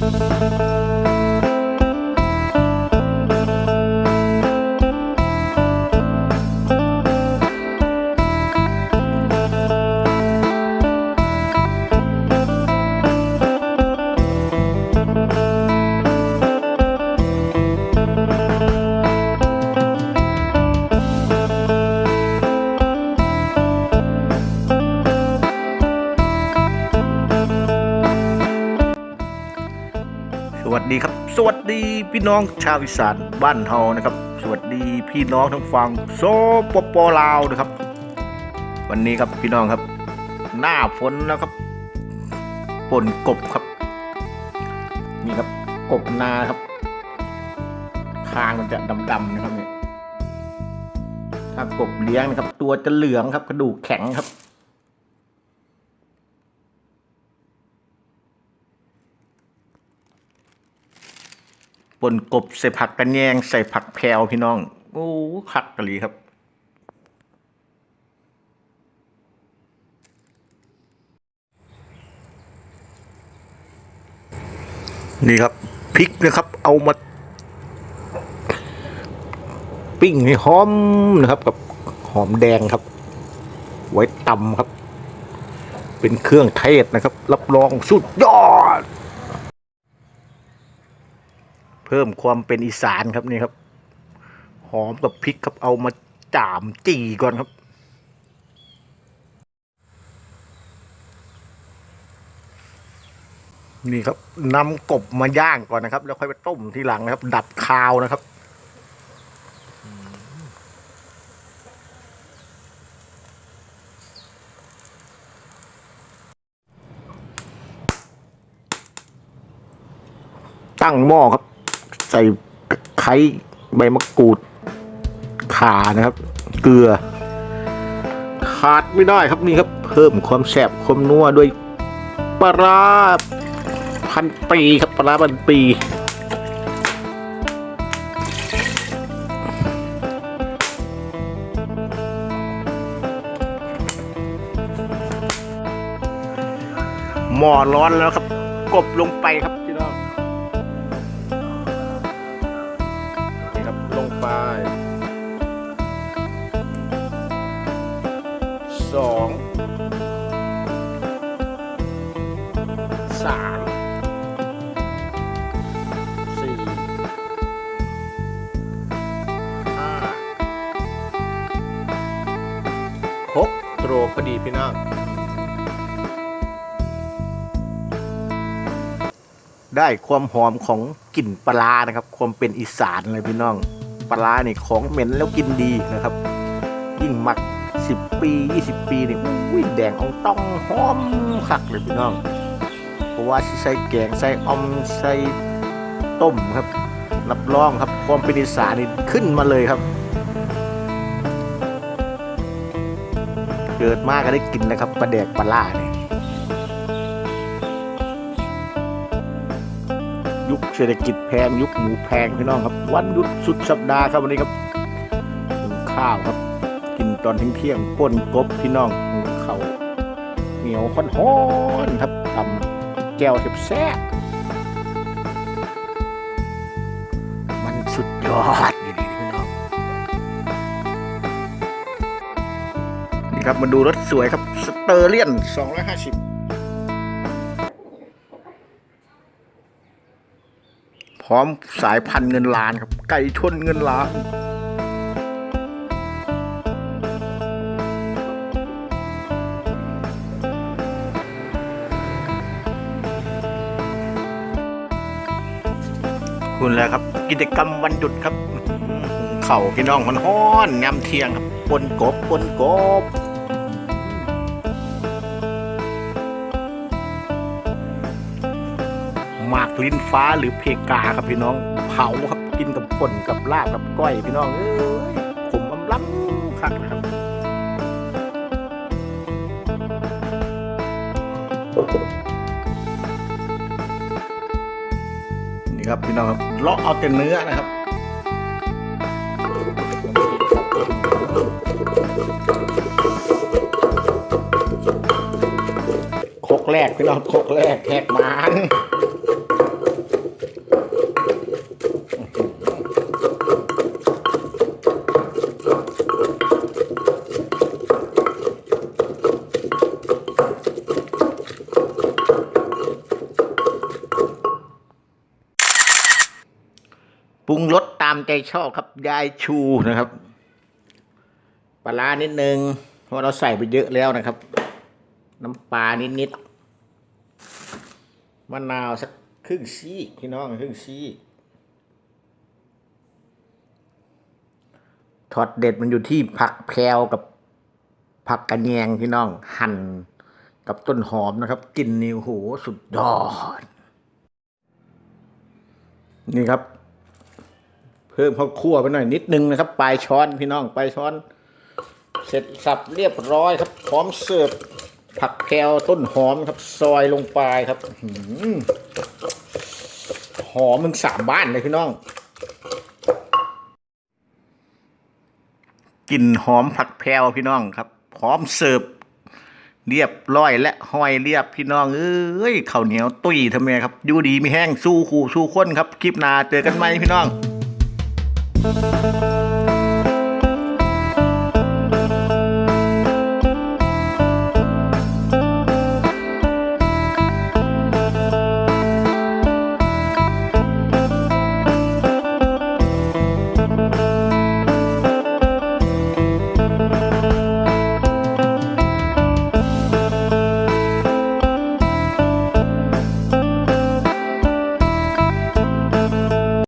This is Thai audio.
ส วัสดีครับ สวัสดีพี่น้องชาวอีสานบ้านเฮานะครับ สวัสดีพี่น้องทั้งฝั่งโซปปลาวนะครับ วันนี้ครับพี่น้องครับ หน้าฝนแล้วครับปนกบครับ นี่ครับกบนาครับคางมันจะดำๆนะครับเนี่ยถ้ากบเลี้ยงนะครับ ตัวจะเหลืองครับ กระดูกแข็งครับ ปนกบใส่ผักกระแยงใส่ผักแพรวพี่น้อง โอ้คักกะหลีครับนี่ครับพริกนะครับ เอามา ปิ้งให้หอมนะครับ กับหอมแดงครับ ไว้ตำครับ เป็นเครื่องเทศนะครับ รับรองสุดยอด เพิ่มความเป็นอีสานครับนี่ครับ หอมกับพริกครับเอามาจามจี่ก่อนครับนี่ครับนำกบมาย่างก่อนนะครับ แล้วค่อยไปต้มทีหลังนะครับ ดับคาวนะครับตั้งหม้อครับ ไคร้ใบมะกรูดข่านะครับ เกลือ ขาดไม่ได้ครับนี่ครับ เพิ่มความแซบความนัวด้วยปลาร้าพันปีครับปลาร้าพันปีหม้อร้อนแล้วครับ กบลงไปครับ รพอดีพี่น้อง ได้ความหอมของกลิ่นปลานะครับ ความเป็นอีสานเลยพี่น้อง ปลาร้านี่ของเหม็นแล้วกินดีนะครับ ยิ่งหมัก 10 ปี 20 ปีเนี่ยอุ้ยแดงองต้องหอมคักเลยพี่น้อง เพราะว่าใส่แกงใส่ออมใส่ต้มครับรับรองครับความเป็นอีสานนี่ขึ้นมาเลยครับ เกิดมากก็ได้กินนะครับปลาแดกปลาล่าเนี่ยยุคเศรษฐกิจแพงยุคหมูแพงพี่น้องครับ วันหยุดสุดสัปดาห์ครับวันนี้ครับข้าวครับ กินตอนเที่ยงเที่ยงๆป่นกบพี่น้องหุงข้าเหนียวฮ้อนครับตำแก้วแซ่บมันสุดยอด ครับ มาดูรถสวยครับ สเตอร์เลียน 250 พร้อมสายพันธุ์เงินล้านครับ ไก่ชนเงินล้านคุณแล้วครับ กิจกรรมวันหยุดครับ เข่าพี่น้องมันฮ้อนยำเทียงครับปนกบปนกบ หมากลิ้นฟ้าหรือเพกาครับพี่น้อง เผาครับกินกับป่นกับลาบกับก้อยพี่น้องเอ้ยผมอำล้ำคักนะครับนี่ครับพี่น้องครับเลาะเอาแต่เนื้อนะครับคกแรกพี่น้องโคกแรกแหกมัน รสตามใจชอบครับยายชูนะครับ ปลานิดนึงเพราะเราใส่ไปเยอะแล้วนะครับ น้ำปลานิดนิดๆมะนาวสักครึ่งซีกพี่น้องครึ่งซีกทอดเด็ดมันอยู่ที่ผักแพรวกับผักกระเนียงพี่น้องหั่นกับต้นหอมนะครับกลิ่นนิวโหสุดยอดนี่ครับ พิ่มข้าวคั่วไปหน่อยนิดนึงนะครับปลายช้อนพี่น้องปลายช้อน เสร็จสับเรียบร้อยครับ พร้อมเสิร์ฟผักแพรวต้นหอมครับ ซอยลงไปครับหอหอมมึงสามบ้านเลยพี่น้องกลิ่นหอมผักแพรวพี่น้องครับ พร้อมเสิร์ฟเรียบร้อยและห้อยเรียบพี่น้องเอ้ยข้าวเหนียวตุ้ยทำไมครับ อยู่ดีมีแห้งสู้ขู่สู้คนครับ คลิปหน้าเจอกันไหมพี่น้อง Música